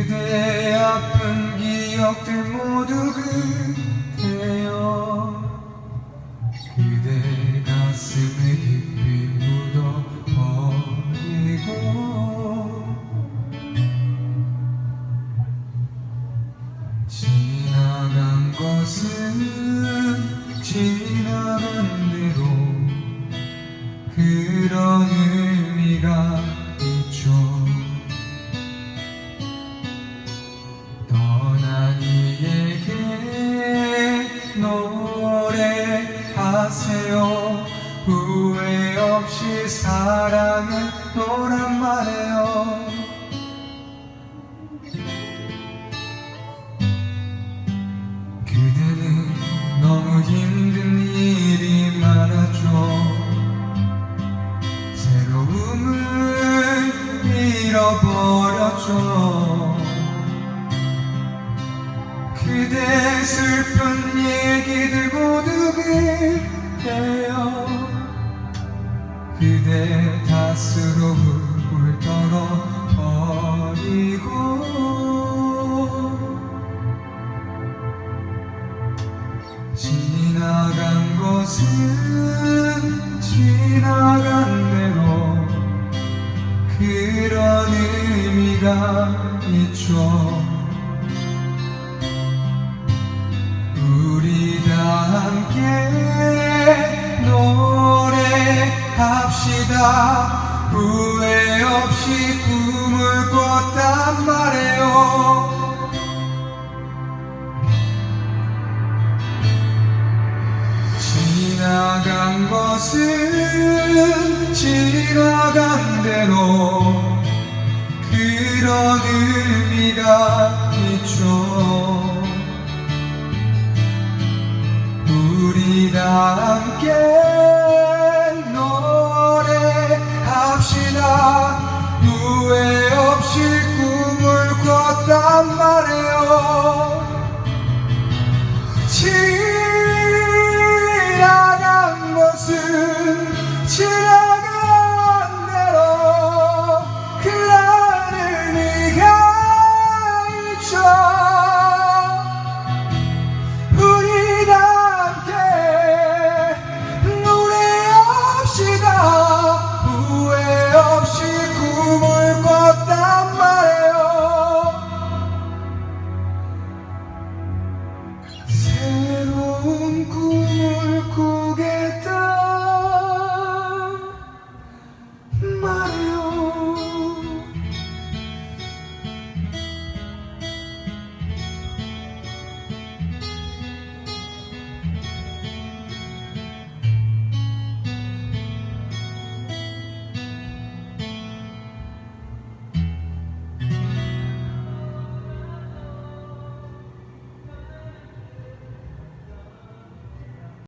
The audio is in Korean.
그대의 아픈 기억들 모두 그대여. 그대 가슴에 깊이 묻어버리고. 지나간 것은 지나간 대로. 그런 노래하세요. 후회 없이 사랑해 노란 말해요. 그대는 너무 힘든 일이 많았죠 새로움을 잃어버렸죠 그대 슬픈 얘기들 모두 그대요. 그대 탓으로 훌훌 떨어버리고. 지나간 것은 지나간 대로 그런 의미가 함께 노래합시다. 후회 없이 꿈을 꿨단 말이에요. 지나간 것은 지나간 것은 지나